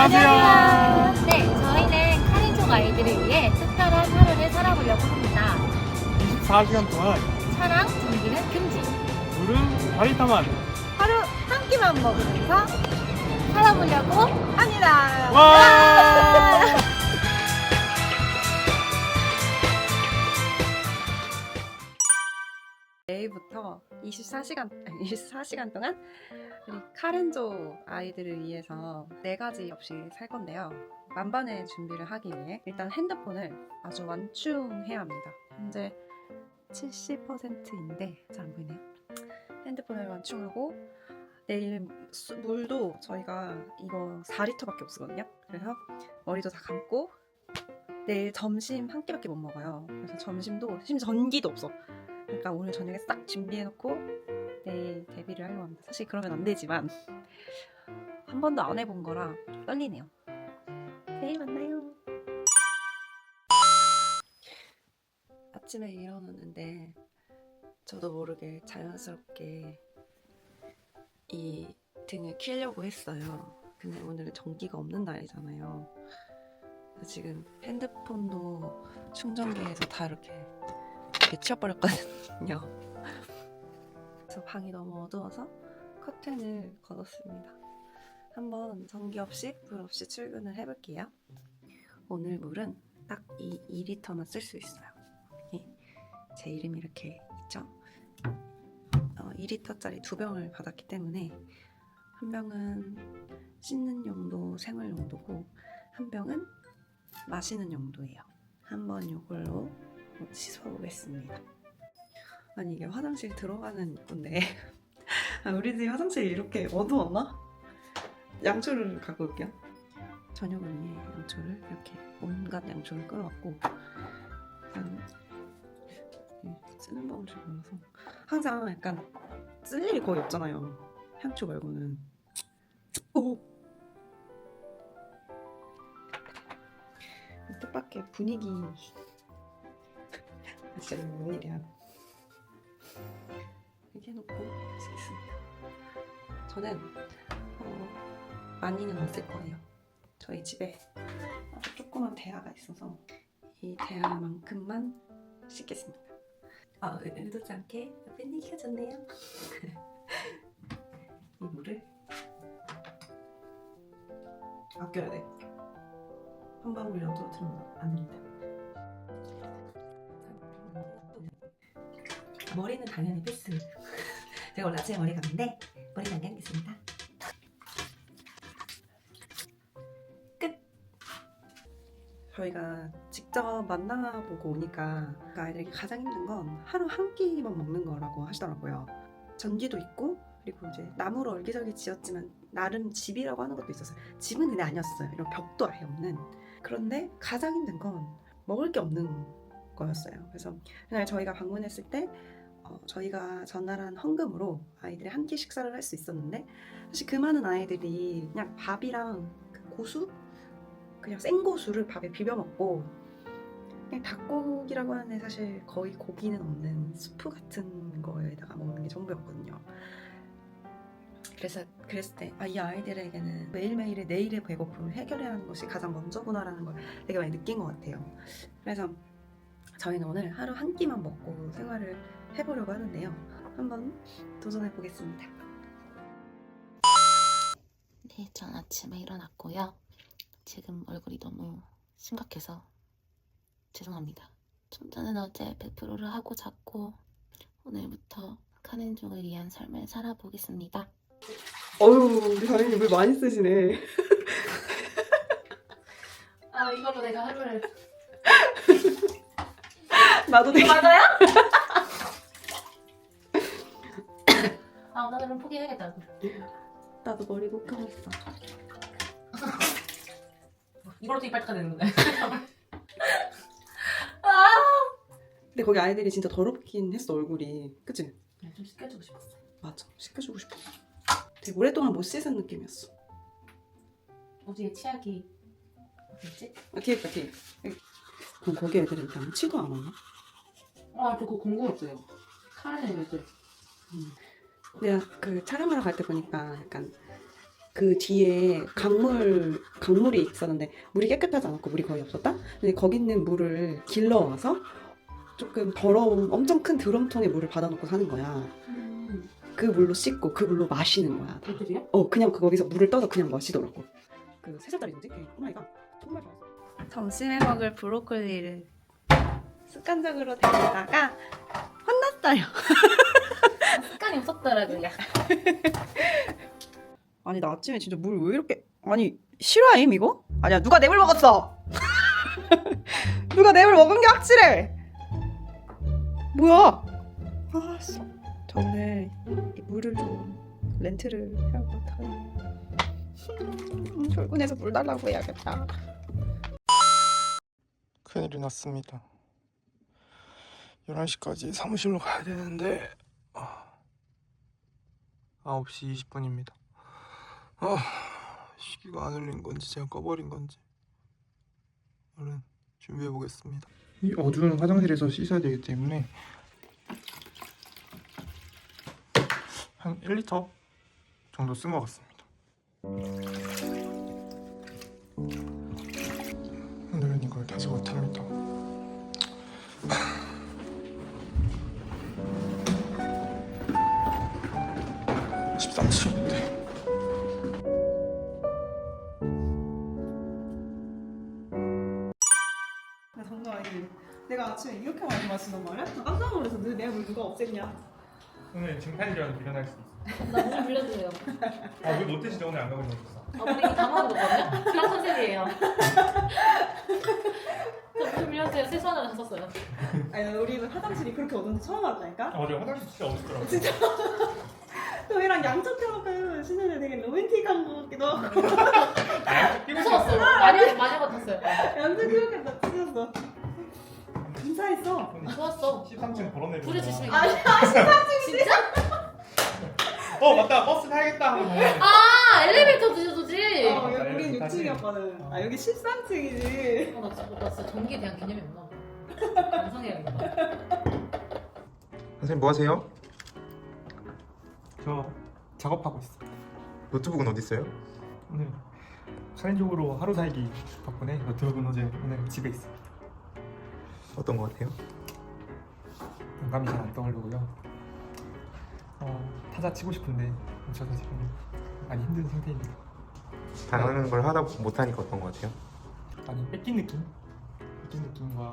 안녕하세요. 네, 저희는 카린족 아이들을 위해 특별한 하루를 살아보려고 합니다. 24시간 동안 차랑 전기는 금지. 물은 바리타만. 하루 한 끼만 먹으면서 살아보려고 합니다. 와! 내일부터 24시간, 24시간 동안 우리 카렌조 아이들을 위해서 네 가지 없이 살 건데요. 만반의 준비를 하기 위해 일단 핸드폰을 아주 완충해야 합니다. 현재 70%인데 잘 안 보이네요. 핸드폰을 완충하고 내일 수- 물도 저희가 이거 4리터밖에 없거든요. 그래서 머리도 다 감고 내일 점심 한 끼밖에 못 먹어요. 그래서 점심도 심지어 전기도 없어. 그러니까 오늘 저녁에 싹 준비해놓고 내일 데뷔를 하려고 합니다. 사실 그러면 안 되지만 한 번도 안 해본 거라 떨리네요. 내일 만나요. 아침에 일어났는데 저도 모르게 자연스럽게 이 등을 키려고 했어요. 근데 오늘 전기가 없는 날이잖아요. 지금 핸드폰도 충전기에서 다 이렇게 미쳐버렸거든요. 그래서 방이 너무 어두워서 커튼을 걷었습니다. 한번 전기 없이 불 없이 출근을 해볼게요. 오늘 물은 딱 이 2리터만 쓸 수 있어요. 여기 제 이름이 이렇게 있죠. 어, 2리터짜리 두 병을 받았기 때문에 한 병은 씻는 용도, 생활 용도고 한 병은 마시는 용도예요. 한번 이걸로 씻어보겠습니다. 아니 이게 화장실 들어가는 건데 아, 우리 집 화장실이 이렇게 어두웠나? 양초를 갖고 올게요. 저녁을 위해 양초를 이렇게 온갖 양초를 끌어왔고 이 쓰는 잘 몰라서 항상 약간 쓸 일이 거의 없잖아요. 향초 말고는 오! 뜻밖의 분위기 아, 진짜 이거 뭔 일이야. 이렇게 해놓고 쓰겠습니다. 저는 어, 많이는 안 쓸 거예요. 저희 집에 아주 조그만 대야가 있어서 이 대야만큼만 씻겠습니다. 아, 의- 의도치 않게 팬이 켜졌네요. 이 물을 아껴야 돼. 한 방울이라도 떨어뜨리면 안 됩니다. 머리는 당연히 필수. 제가 원래 아침에 머리 감는데 머리는 안 감겠습니다. 끝. 저희가 직접 만나보고 오니까 아이들에게 가장 힘든 건 하루 한 끼만 먹는 거라고 하시더라고요. 전기도 있고 그리고 이제 나무로 얼기설기 지었지만 나름 집이라고 하는 것도 있었어요. 집은 근데 아니었어요. 이런 벽도 아예 없는. 그런데 가장 힘든 건 먹을 게 없는 거였어요. 그래서 그날 저희가 방문했을 때 어, 저희가 전날한 헌금으로 아이들이 한 끼 식사를 할 수 있었는데 사실 그 많은 아이들이 그냥 밥이랑 그 고수 그냥 생고수를 밥에 비벼 먹고 그냥 닭고기라고 하는데 사실 거의 고기는 없는 수프 같은 거에다가 먹는 게 전부였거든요. 그래서 그랬을 때아이 아 이들에게는 매일매일의 내일의 배고픔을 해결해야 하는 것이 가장 먼저구나라는 걸 되게 많이 느낀 것 같아요. 그래서 저희는 오늘 하루 한 끼만 먹고 생활을 해보려고 하는데요. 한번 도전해 보겠습니다. 네, 전 아침에 일어났고요. 지금 얼굴이 너무 심각해서 죄송합니다. 좀 전엔 어제 100%를 하고 잤고 오늘부터 카렌족을 위한 삶을 살아보겠습니다. 어유 우리 다현이 물 많이 쓰시네. 아 이걸로 내가 하루를 나도 되게 맞아요? 아 오늘은 포기해야겠다. 나도 머리 묶어놨어. 이걸로 되게 빨리 되는데. 근데 거기 아이들이 진짜 더럽긴 했어 얼굴이. 그치? 좀 씻겨주고 싶었어. 맞아. 씻겨주고 싶어. 되게 오랫동안 못 씻은 느낌이었어. 우리의 치약이 어딨지? 아, 뒤에 있다 뒤에. 그럼 거기 애들은 양치도 안 하나? 아 그거 궁금했어요. 카렌 애들. 내가 그 촬영하러 갈 때 보니까 약간 그 뒤에 강물 강물이 있었는데 물이 깨끗하지 않았고 물이 거의 없었다. 근데 거기 있는 물을 길러 와서 조금 더러운 엄청 큰 드럼통에 물을 받아놓고 사는 거야. 그 물로 씻고 그 물로 마시는 거야. 다. 애들이요? 어 그냥 그 거기서 물을 떠서 그냥 마시더라고. 그세 살짜리? 그 꼬마이가 정말 좋았어. 점심에 먹을 브로콜리를 습관적으로 데리다가 혼났어요. 습관이 없었더라고요. 아니 나 아침에 진짜 물 왜 이렇게 아니 실화임 이거? 아니야 누가 내 물 먹었어? 누가 내 물 먹은 게 확실해. 뭐야? 아 씨 저 오늘 이 물을 좀 렌트를 해야 할 것 같아요. 음, 출근해서 물 달라고 해야겠다. 큰일이 났습니다. 11시까지 사무실로 가야 되는데 아, 9시 20분입니다. 아, 시기가 안 울린 건지 제가 꺼버린 건지 얼른 준비해 보겠습니다. 이 어두운 화장실에서 씻어야 되기 때문에 한 1리터 정도 쓴 것 같습니다. 오늘은 이걸 다시 못합니다. 13층인데 나 장난 아니지. 내가 아침에 이렇게 많이 마신단 말이야? 나 깜짝 놀라서 내물 누가 없앴냐? 오늘 증판이라도 일어날 수 있어. 나물 빌려주세요. 아 왜 못드시죠 오늘 안 가고 있었어. 아, 우리 이거 다 먹었거든요. 그런 컨셉이에요. 저물 빌려주세요. 세수하느라 샀었어요. 아니 우리는 화장실이 그렇게 어두운데 처음 왔다니까? 아 맞아 화장실 진짜 어둡더라고. 진짜 너희랑 양쪽 펴놓고 신는데 되게 로맨틱한 것 같기도 하고 아 끼고 무서웠어요. 많이 많이 같았어요. 양쪽 이렇게 나 찢었어 감사했어 좋았어. 13층 걸어내려. 불을 주시면 아니, 진짜? 어 맞다 버스 타야겠다 하고. 아 엘리베이터 드셔도지. 어, 아, 여기 다시. 6층이었거든 아 여기 13층이지 어, 나 진짜, 나 진짜 전기에 대한 개념이 없나? 감상해야겠다. 선생님 뭐 하세요? 저 작업하고 있어. 노트북은 어디 있어요? 오늘 카렌족으로 하루 살기 덕분에 노트북은 어제 오늘 집에 있어. 어떤 거 같아요? 공감이 잘 안 떠오르고요. 어, 타자 치고 싶은데 저도 지금 많이 힘든 상태입니다. 다른 걸 하다 못하니까 어떤 거 같아요? 많이 뺏긴 느낌? 뺏긴 느낌과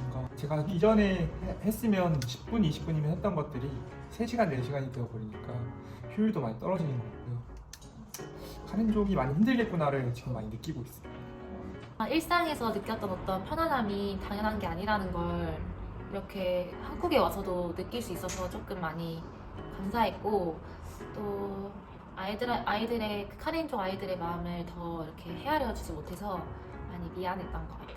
뭔가 제가 이전에 해- 했으면 10분, 20분이면 했던 것들이 3시간, 4시간이 되어버리니까 효율도 많이 떨어지는 것 같고요. 카렌족이 많이 힘들겠구나를 지금 많이 느끼고 있어요. 아, 일상에서 느꼈던 어떤 편안함이 당연한 게 아니라는 걸 이렇게 한국에 와서도 느낄 수 있어서 조금 많이 감사했고 또 아이들 아이들의 그 카렌족 아이들의 마음을 더 이렇게 헤아려 주지 못해서 많이 미안했던 것 같아요.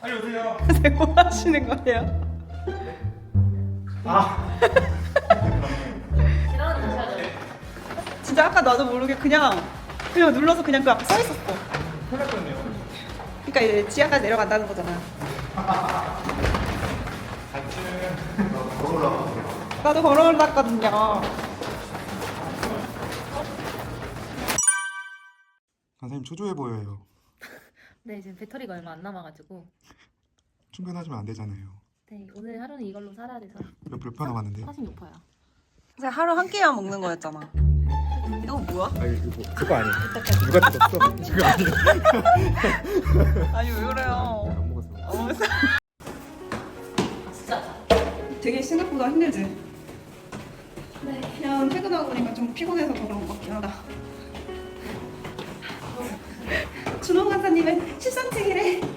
아니 오세요. 뭐 하시는 거예요? 아 지나가는 다시 하죠. 진짜 아까 나도 모르게 그냥 그냥 눌러서 그냥 그 앞에 서 있었어 편했거든요. 그러니까 이제 지하까지 내려간다는 거잖아 같이 나도 걸어올랐거든요 선생님 초조해 보여요. 네 지금 배터리가 얼마 안 남아가지고 충전하시면 안 되잖아요. 네 오늘 하루는 이걸로 살아야 돼서 몇, 몇표 남았는데요? 사심 높아요. 그냥 하루 한 끼만 먹는 거였잖아 이거 뭐야? 아 이거 뭐, 그거 아니에요. 누가 뜯었어? 그거 아니에요. 아니 왜 그래요 안 먹었어. 어, 아 진짜 되게 생각보다 힘들지? 네 그냥 퇴근하고 보니까 좀 피곤해서 그런 것 같긴 하다 준호 간사님은 13층이래 어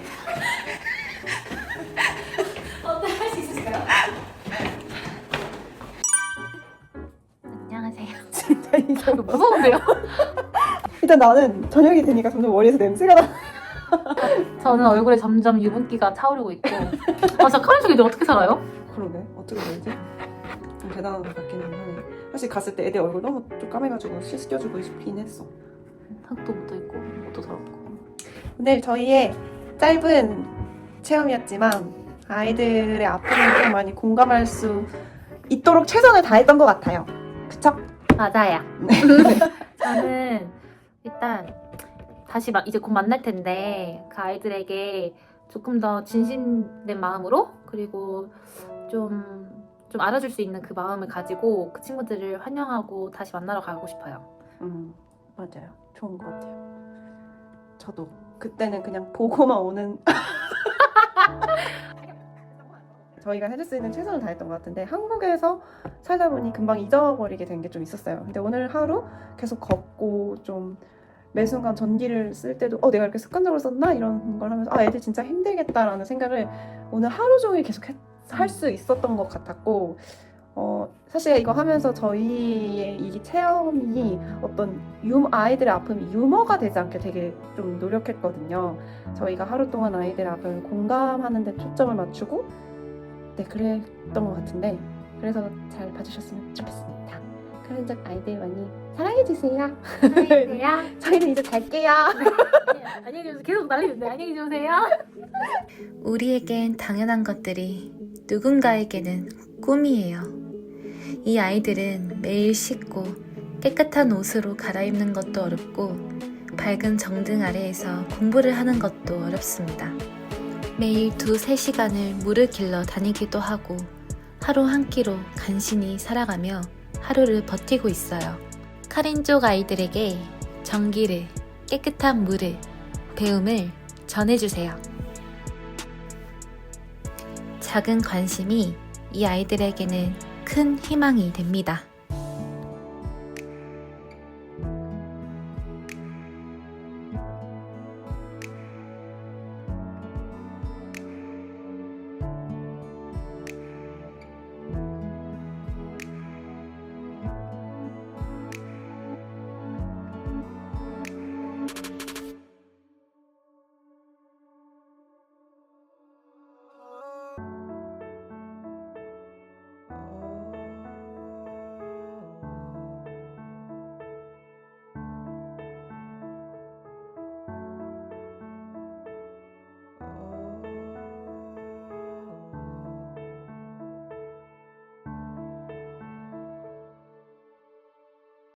무서운데요? 일단 나는 저녁이 되니까 점점 머리에서 냄새가 나 저는 얼굴에 점점 유분기가 차오르고 있고 아 진짜 카렌 쪽이 어떻게 살아요? 그러게 어떻게 되지? 좀 대단한 것 같기는 하네 사실 갔을 때 애들 얼굴 너무 좀 까매가지고 씻겨주고 싶긴 했어 턱도 묻어 있고 옷도 더럽고 오늘 저희의 짧은 체험이었지만 아이들의 아픔을 좀 많이 공감할 수 있도록 최선을 다했던 것 같아요. 그쵸? 맞아요. 저는 일단 다시 막 이제 곧 만날 텐데 그 아이들에게 조금 더 진심된 마음으로 그리고 좀, 좀 알아줄 수 있는 그 마음을 가지고 그 친구들을 환영하고 다시 만나러 가고 싶어요. 음, 맞아요. 좋은 것 같아요. 저도 그때는 그냥 보고만 오는 저희가 해줄 수 있는 최선을 다했던 것 같은데 한국에서 살다 보니 금방 잊어버리게 된 게 좀 있었어요. 근데 오늘 하루 계속 걷고 좀 매 순간 전기를 쓸 때도 어 내가 이렇게 습관적으로 썼나 이런 걸 하면서 아 애들 진짜 힘들겠다라는 생각을 오늘 하루 종일 계속 할 수 있었던 것 같았고 어 사실 이거 하면서 저희의 이 체험이 어떤 유 아이들의 아픔이 유머가 되지 않게 되게 좀 노력했거든요. 저희가 하루 동안 아이들의 아픔을 공감하는 데 초점을 맞추고 네 그랬던 것 같은데 그래서 잘 봐주셨으면 좋겠습니다. 그런 적 아이들 많이 사랑해주세요. 안녕히 저희는 이제 잘게요. 안녕히 계세요. 계속 날리는데 안녕히 주무세요. 우리에겐 당연한 것들이 누군가에게는 꿈이에요. 이 아이들은 매일 씻고 깨끗한 옷으로 갈아입는 것도 어렵고 밝은 정등 아래에서 공부를 하는 것도 어렵습니다. 매일 두세 시간을 물을 길러 다니기도 하고 하루 한 끼로 간신히 살아가며 하루를 버티고 있어요. 카린족 아이들에게 전기를, 깨끗한 물을, 배움을 전해주세요. 작은 관심이 이 아이들에게는 큰 희망이 됩니다.